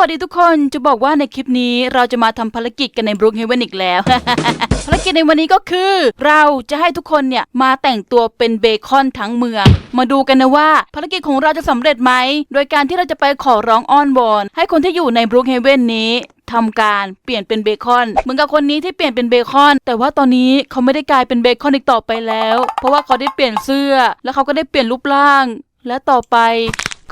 วัสดีทุกคนจะบอกว่าในคลิปนี้เราจะมาทำภารกิจกันในบรูคเฮเวนอีกแล้ว ภารกิจในวันนี้ก็คือ เราจะให้ทุกคนเนี่ยมาแต่งตัวเป็นเบคอนทั้งเมือง มาดูกันนะว่าภารกิจของเราจะสำเร็จไหม โดยการที่เราจะไปขอร้องอ้อนวอนให้คนที่อยู่ในบรูคเฮเวนนี้ทำการเปลี่ยนเป็นเบคอน เหมือนกับคนนี้ที่เปลี่ยนเป็นเบคอน แต่ว่าตอนนี้เขาไม่ได้กลายเป็นเบคอนอีกต่อไปแล้ว เพราะว่าเขาได้เปลี่ยนเสื้อ แล้วเขาก็ได้เปลี่ยนรูปร่าง และต่อไป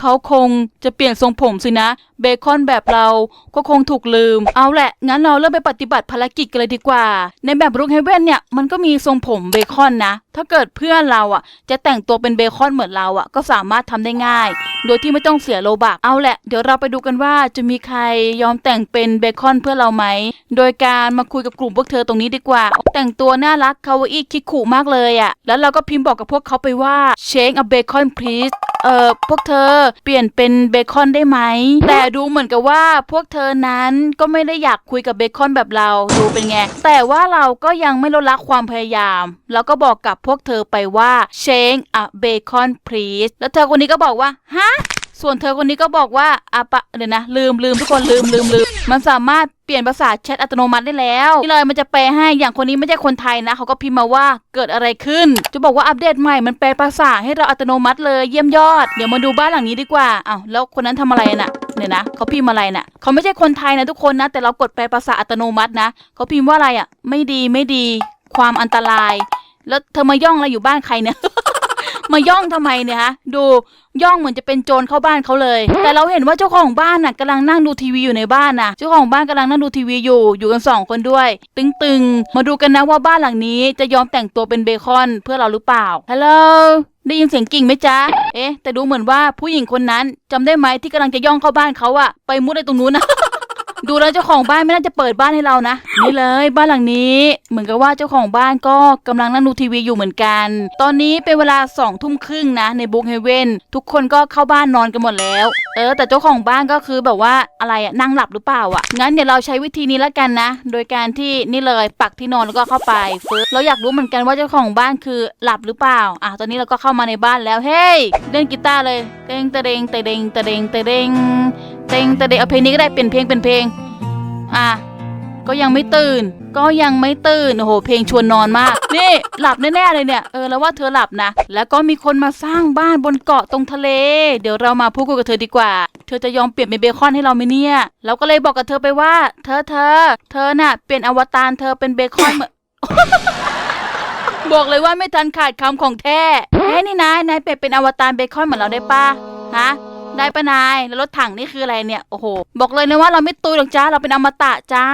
เขาคงจะเปลี่ยนทรงผมสินะ เบคอนแบบเราก็คงถูกลืม เอาแหละ งั้นเราเริ่มไปปฏิบัติภารกิจกันเลยดีกว่า ในแบบรุกเฮเว่นเนี่ยมันก็มีทรงผมเบคอนนะ ถ้าเกิดเพื่อนเราอะ จะแต่งตัวเป็นเบคอนเหมือนเราอะ ก็สามารถทำได้ง่าย โดยที่ไม่ต้องเสียโลบักเอาแหละ เดี๋ยวเราไปดูกันว่าจะมีใครยอมแต่งเป็นเบคอนเพื่อเราไหม โดยการมาคุยกับกลุ่มพวกเธอตรงนี้ดีกว่า แต่งตัวน่ารักคาวาอี้คิกขู่มากเลยอะ แล้วเราก็พิมพ์บอกกับพวกเขาไปว่า change a bacon please เอ่อพวกเธอเปลี่ยนเป็นเบคอนได้ไหม แต่ดูเหมือนกับว่าพวกเธอนั้นก็ไม่ได้อยากคุยกับเบคอนแบบเราดูเป็นไง แต่ว่าเราก็ยังไม่ลดละความพยายาม แล้วก็บอกกับพวกเธอไปว่า change a bacon please แล้วเธอคนนี้ก็บอกว่าฮะ ส่วนเธอคนนี้ก็บอกว่าอะปะเดี๋ยวนะ ลืมลืมทุกคนลืมลืมลืมมันสามารถเปลี่ยนภาษาแชทอัตโนมัติได้แล้วนี่เลยมันจะแปลให้อย่างคนนี้ไม่ใช่คนไทยนะเขาก็พิมพ์มาว่าเกิดอะไรขึ้น จะบอกว่าอัปเดตใหม่มันแปลภาษาให้เราอัตโนมัติเลยเยี่ยมยอดเดี๋ยวมาดูบ้านหลังนี้ดีกว่าอ้าวแล้วคนนั้นทำอะไรน่ะเนี่ยนะเขาพิมพ์อะไรน่ะเขาไม่ใช่คนไทยนะทุกคนนะ แต่เรากดแปลภาษาอัตโนมัตินะเขาพิมพ์ว่าอะไรอะ ไม่ดีไม่ดี ความอันตราย แล้วเธอมาย่องอะไรอยู่บ้านใครเนี่ย มาย่องทำไมเนี่ยฮะดูย่องเหมือนจะเป็นโจรเข้าบ้านเขาเลย แต่เราเห็นว่าเจ้าของบ้านน่ะกำลังนั่งดูทีวีอยู่ในบ้านน่ะเจ้าของบ้านกำลังนั่งดูทีวีอยู่อยู่กันสองคนด้วย ตึงๆ มาดูกันนะว่าบ้านหลังนี้จะยอมแต่งตัวเป็นเบคอนเพื่อเราหรือเปล่าฮัลโหลได้ยินเสียงกิ่งไหมจ๊ะ เอ๊ะ แต่ดูเหมือนว่าผู้หญิงคนนั้นจำได้ไหมที่กำลังจะย่องเข้าบ้านเขาอะไปมุดในตรงนู้นนะ ดูแล้วเจ้าของบ้านไม่น่าจะเปิดบ้านให้เรานะนี่เลยบ้านหลังนี้เหมือนกับว่าเจ้าของบ้านก็กำลังนั่งดูทีวีอยู่เหมือนกัน ตอนนี้เป็นเวลาสองทุ่มครึ่งนะในบุ๊กเฮเว่นทุกคนก็เข้าบ้านนอนกันหมดแล้ว เออ แต่เจ้าของบ้านก็คือแบบว่าอะไรอะนั่งหลับหรือเปล่าอะงั้นเดี๋ยวเราใช้วิธีนี้แล้วกันนะ โดยการที่นี่เลยปักที่นอนแล้วก็เข้าไปฟึบเราอยากรู้เหมือนกันว่าเจ้าของบ้านคือหลับหรือเปล่าอะตอนนี้เราก็เข้ามาในบ้านแล้วเฮ้ยเล่นกีตาร์เลยเต็งเตเดงเตเดงเตะเดงเตเดง เต็งเตะเดงเอาเพลงนี้ก็ได้เป็นเพลงเป็นเพลง อะก็ยังไม่ตื่น ก็ยังไม่ตื่น โอ้โห เพลงชวนนอนมาก นี่ หลับแน่ๆเลยเนี่ย เออ แล้วว่าเธอหลับนะ แล้วก็มีคนมาสร้างบ้านบนเกาะตรงทะเล เดี๋ยวเรามาพูดคุยกับเธอดีกว่า เธอจะยอมเปลี่ยนเป็นเบคอนให้เราไหมเนี่ย เราก็เลยบอกกับเธอไปว่า เธอเธอ เธอน่ะ เปลี่ยนอวตารเธอเป็นเบคอนเหมือนบอกเลยว่าไม่ทันขาดคำของแท้เฮ้นี่นายนายเปลี่ยนเป็นอวตารเบคอนเหมือนเราได้ปะฮะ ได้ปะนายแล้วรถถังนี่คืออะไรเนี่ยโอ้โหบอกเลยนะว่าเราไม่ตุยหรอกจ้าเราเป็นอมตะจ้า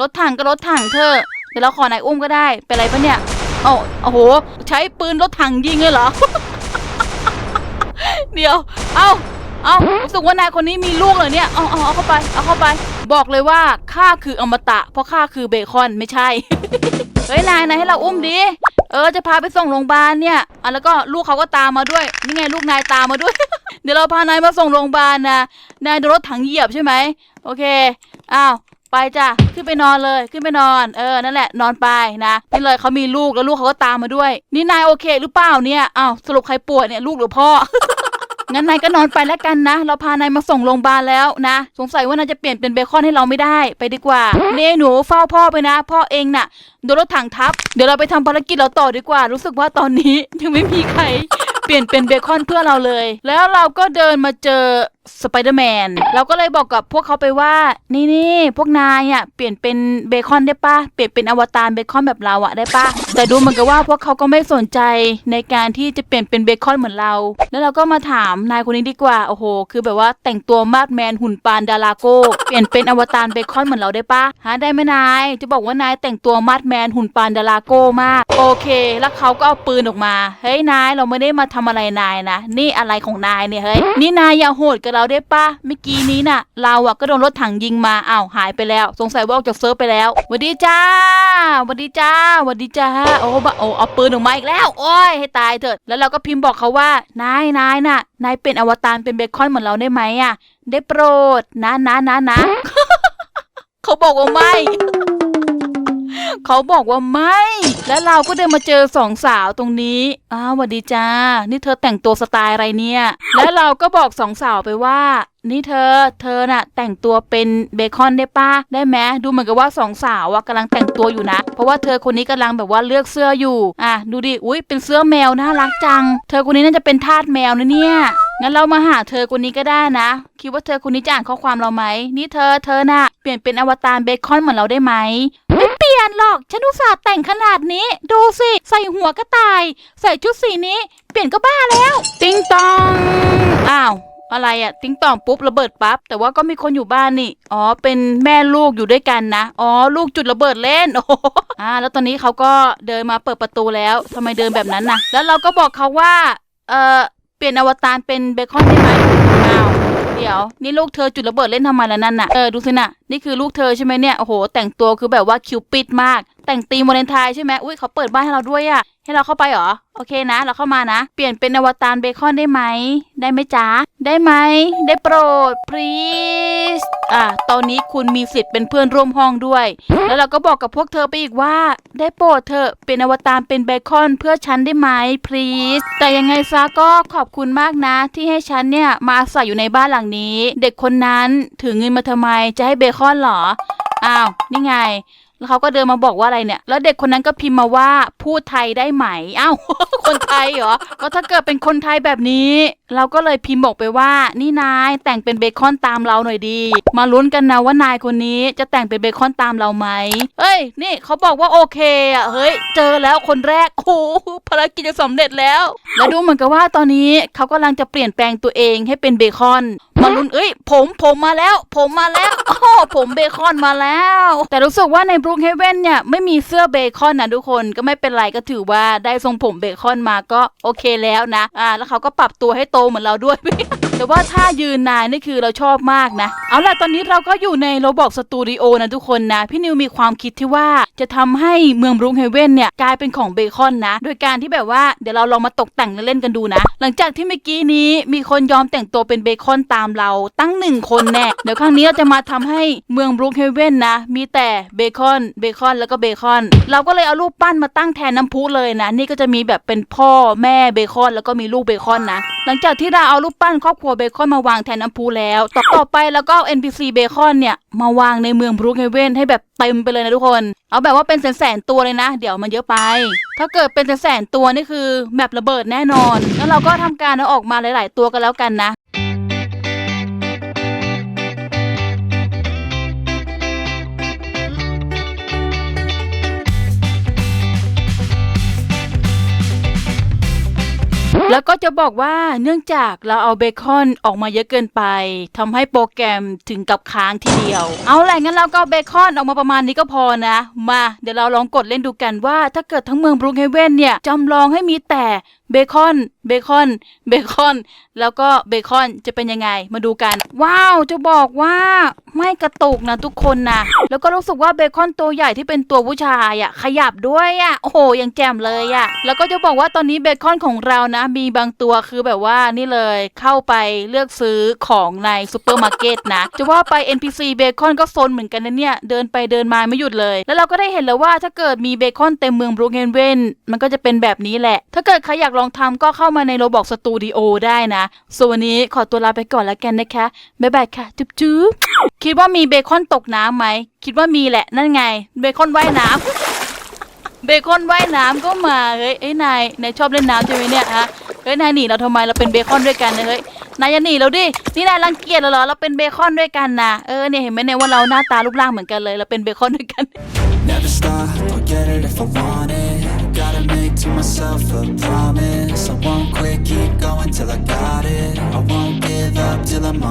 รถถังก็รถถังเธอะเดี๋ยวเราขอนายอุ้มก็ได้เป็นไรปะเนี่ยโอ้โอ้โห ใช้ปืนรถถังยิงเลยเหรอเดี๋ยว เอาเอ้ารู้สึกว่านายคนนี้มีลูกเหรอเนี่ยเอาเอาเอาเข้าไปเอาเข้าไป บอกเลยว่าข้าคืออมตะ เพราะข้าคือเบคอนไม่ใช่เฮ้ยนายนายให้เราอุ้มดิ เออจะพาไปส่งโรงพยาบาลเนี่ยอะแล้วก็ลูกเขาก็ตามมาด้วย นี่ไงลูกนายตามมาด้วย เดี๋ยวเราพานายมาส่งโรงพยาบาลนะ นายโดนรถถังเหยียบใช่ไหม โอเค อ้าวไปจ้ะ ขึ้นไปนอนเลย ขึ้นไปนอน เออ นั่นแหละ นอนไปนะ นี่เลยเขามีลูกแล้วลูกเขาก็ตามมาด้วย นี่นายโอเคหรือเปล่าเนี่ย อ้าว สรุปใครป่วยเนี่ย ลูกหรือพ่อ งั้นนายก็นอนไปแล้วกันนะ เราพานายมาส่งโรงพยาบาลแล้วนะ สงสัยว่านายจะเปลี่ยนเป็นเบคอนให้เราไม่ได้ ไปดีกว่า เน่หนูเฝ้าพ่อไปนะ พ่อเองน่ะ โดนรถถังทับ เดี๋ยวเราไปทำภารกิจเราต่อดีกว่า รู้สึกว่าตอนนี้ยังไม่มีใคร เปลี่ยนเป็นเบคอนเพื่อเราเลย แล้วเราก็เดินมาเจอสไปเดอร์แมนเราก็เลยบอกกับพวกเขาไปว่า นี่นี่พวกนายอะเปลี่ยนเป็นเบคอนได้ปะเปลี่ยนเป็นอวตารเบคอนแบบเราอะได้ปะแต่ดูเหมือนกับว่าพวกเขาก็ไม่สนใจในการที่จะเปลี่ยนเป็นเบคอนเหมือนเรา แล้วเราก็มาถามนายคนนี้ดีกว่าโอ้โห คือแบบว่าแต่งตัวมาดแมนหุ่นปานดาราโก้เปลี่ยนเป็นอวตารเบคอนเหมือนเราได้ปะฮะได้ไหมนาย จะบอกว่านายแต่งตัวมาดแมนหุ่นปานดาราโก้มาก โอเค แล้วเขาก็เอาปืนออกมาเฮ้ยนายเราไม่ได้มาทำอะไรนายนะนี่อะไรของนายเนี่ยเฮ้ยนี่นายอย่าโหดกับเราได้ปะเมื่อกี้นี้น่ะ เราอะก็โดนรถถังยิงมาอ้าวหายไปแล้ว สงสัยว่าออกจากเซิร์ฟไปแล้วหวัสดีจ้าหวัสดีจ้าหวัสดีจ้าโอ้บะโอ้เอาปืนออกมาอีกแล้ว โอ้ยให้ตายเถิดแล้วเราก็พิมพ์บอกเขาว่านายนายน่ะนายเป็นอวตารเป็นเบคอนเหมือนเราได้ไหมอะได้โปรดนะนะนะนะเขาบอกว่าไม่ เขาบอกว่าไม่ แล้วเราก็เดินมาเจอสองสาวตรงนี้อ้าวสวัสดีจ้า นี่เธอแต่งตัวสไตล์อะไรเนี่ย แล้วเราก็บอกสองสาวไปว่า นี่เธอ เธอน่ะ แต่งตัวเป็นเบคอนได้ปะได้ไหมดูเหมือนกับว่าสองสาวอะกำลังแต่งตัวอยู่นะ เพราะว่าเธอคนนี้กำลังแบบว่าเลือกเสื้ออยู่ อะดูดิ อุ้ยเป็นเสื้อแมวน่ารักจัง เธอคนนี้น่าจะเป็นทาสแมวนะเนี่ยงั้นเรามาหาเธอคนนี้ก็ได้นะ คิดว่าเธอคนนี้จะอ่านข้อความเราไหม นี่เธอ เธอน่ะ เปลี่ยนเป็นอวตารเบคอนเหมือนเราได้ไหม ไม่เปลี่ยนหรอก ฉันาแต่งขนาดนี้ ดูสิ ใส่หัวกระต่าย ใส่ชุดสีนี้ เปลี่ยนก็บ้าแล้ว ติงตอง อ้าว อะไรอะติ้งต่องปุ๊บระเบิดปั๊บ แต่ว่าก็มีคนอยู่บ้านนี่ อ๋อ เป็นแม่ลูกอยู่ด้วยกันนะ อ๋อ ลูกจุดระเบิดเล่น โอ้โหอ่า แล้วตอนนี้เขาก็เดินมาเปิดประตูแล้วทำไมเดินแบบนั้นนะแล้วเราก็บอกเขาว่า เออเปลี่ยนอวตารเป็นเบคอนได้ไหมอ้าว เดี๋ยว นี่ลูกเธอจุดระเบิดเล่นทำไมล่ะนั่นน่ะ เออ ดูสิน่ะนี่คือลูกเธอใช่ไหมเนี่ย โอ้โห แต่งตัวคือแบบว่าคิวปิดมาก แต่งตีมวาเลนไทน์ใช่ไหมอุ้ยเขาเปิดบ้านให้เราด้วยอะให้เราเข้าไปเหรอ โอเคนะ เราเข้ามานะ เปลี่ยนเป็นอวตารเบคอนได้ไหม ได้ไหมจ๊ะ ได้ไหม ได้โปรด please อะ ตอนนี้คุณมีสิทธิ์เป็นเพื่อนร่วมห้องด้วย แล้วเราก็บอกกับพวกเธอไปอีกว่า ได้โปรดเธอเป็นอวตารเป็นเบคอนเพื่อฉันได้ไหม please แต่ยังไงซะก็ขอบคุณมากนะ ที่ให้ฉันเนี่ยมาอาศัยอยู่ในบ้านหลังนี้ เด็กคนนั้นถือเงินมาทำไม จะให้เบคอนเหรอ อ้าว นี่ไง แล้วเขาก็เดินมาบอกว่าอะไรเนี่ย แล้วเด็กคนนั้นก็พิมพ์มาว่าพูดไทยได้ไหมอ้าวคนไทยเหรอก็ถ้าเกิดเป็นคนไทยแบบนี้ เราก็เลยพิมพ์บอกไปว่านี่นายแต่งเป็นเบคอนตามเราหน่อยดี มาลุ้นกันนะว่านายคนนี้จะแต่งเป็นเบคอนตามเราไหมเฮ้ย นี่เขาบอกว่าโอเคอะเฮ้ย เจอแล้วคนแรกโอ้โหภารกิจจะสำเร็จแล้ว แล้วดูเหมือนกับว่าตอนนี้เขากำลังจะเปลี่ยนแปลงตัวเองให้เป็นเบคอน มาลุ้นเอ้ย ผมผมมาแล้ว ผมมาแล้วโอ้ผมเบคอนมาแล้ว แต่รู้สึกว่าในบรูคเฮเว่นเนี่ย ไม่มีเสื้อเบคอนนะทุกคนก็ไม่เป็นไรก็ถือว่าได้ทรงผมเบคอนมาก็โอเคแล้วนะอ่าแล้วเขาก็ปรับตัวให้โตเหมือนเราด้วย แต่ว่าถ้ายืนนานนี่คือเราชอบมากนะ เอาล่ะตอนนี้เราก็อยู่ในโรบอกสตูดิโอนะทุกคนนะ พี่นิวมีความคิดที่ว่าจะทำให้เมืองบรูคเฮเว่นเนี่ยกลายเป็นของเบคอนนะ โดยการที่แบบว่าเดี๋ยวเราลองมาตกแต่งเล่นๆกันดูนะ หลังจากที่เมื่อกี้นี้มีคนยอมแต่งตัวเป็นเบคอนตามเราตั้งหนึ่งคนแน่เดี๋ยวครั้งนี้เราจะมาทำให้เมืองบรูคเฮเว่นนะ มีแต่เบคอนเบคอนแล้วก็เบคอน เราก็เลยเอารูปปั้นมาตั้งแทนน้ำพุเลยนะ นี่ก็จะมีแบบเป็นพ่อแม่เบคอน แล้วก็มีลูกเบคอนนะ หลังจากที่เราเอารูปปั้นครอบครัวเบคอนมาวางแทนน้ำพุแล้ว ต่อตอไปแล้วก็เอา NPC เบคอนเนี่ย มาวางในเมืองบรูคเฮเวนให้แบบเต็มไปเลยนะทุกคน เอาแบบว่าเป็นแสนๆตัวเลยนะ เดี๋ยวมันเยอะไป ถ้าเกิดเป็นแสนๆตัวนี่คือแบบระเบิดแน่นอน แล้วเราก็ทำการเอาออกมาหลาย ๆ ตัวกันแล้วกันนะ แล้วก็จะบอกว่าเนื่องจากเราเอาเบคอนออกมาเยอะเกินไปทำให้โปรแกรมถึงกับค้างทีเดียว เอาแหละงั้นเราก็เอาเบคอนออกมาประมาณนี้ก็พอนะ มา เดี๋ยวเราลองกดเล่นดูกันว่า ถ้าเกิดทั้งเมืองบรูคเฮเว่นเนี่ยจำลองให้มีแต่ เบคอน เบคอน เบคอน แล้วก็เบคอนจะเป็นยังไง มาดูกัน ว้าว จะบอกว่าไม่กระตุกนะทุกคนนะ แล้วก็รู้สึกว่าเบคอนตัวใหญ่ที่เป็นตัวผู้ชายอะขยับด้วยอะโอ้โห ยังแจ่มเลยอะแล้วก็จะบอกว่าตอนนี้เบคอนของเรานะ มีบางตัวคือแบบว่านี่เลยเข้าไปเลือกซื้อของในซูเปอร์มาร์เก็ตนะ จะว่าไป NPC เบคอนก็โซนเหมือนกันนะเนี่ย เดินไปเดินมาไม่หยุดเลย แล้วเราก็ได้เห็นแล้วว่าถ้าเกิดมีเบคอนเต็มเมืองบรูคเฮเวนมันก็จะเป็นแบบนี้แหละ ถ้าเกิดใครอยากลองทำก็เข้ามาในโรบอกสตูดิโอได้นะส่วนวันนี้ขอตัวลาไปก่อนแล้วกันนะคะ บ๊ายบายค่ะ จุ๊บจุ๊บคิดว่ามีเบคอนตกน้ำไหม คิดว่ามีแหละนั่นไง เบคอนว่ายน้ำเบคอนว่ายน้ำก็มาเฮ้ยไอ้ยนายนายชอบเล่นน้ำใช่ไหมเนี่ยฮะเฮ้ยนายหนีเราทำไมเราเป็นเบคอนด้วยกันนะเฮ้ยนายอย่าหนีเราดิ นี่นายรังเกียจเราเหรอ เราเป็นเบคอนด้วยกันนะเออเนี่ยเห็นไหมเนี่ยว่าเราหน้าตารูปร่างเหมือนกันเลย เราเป็นเบคอนด้วยกัน Gotta make to myself a promise. I won't quit, keep going till I got it. I won't give up till I'm on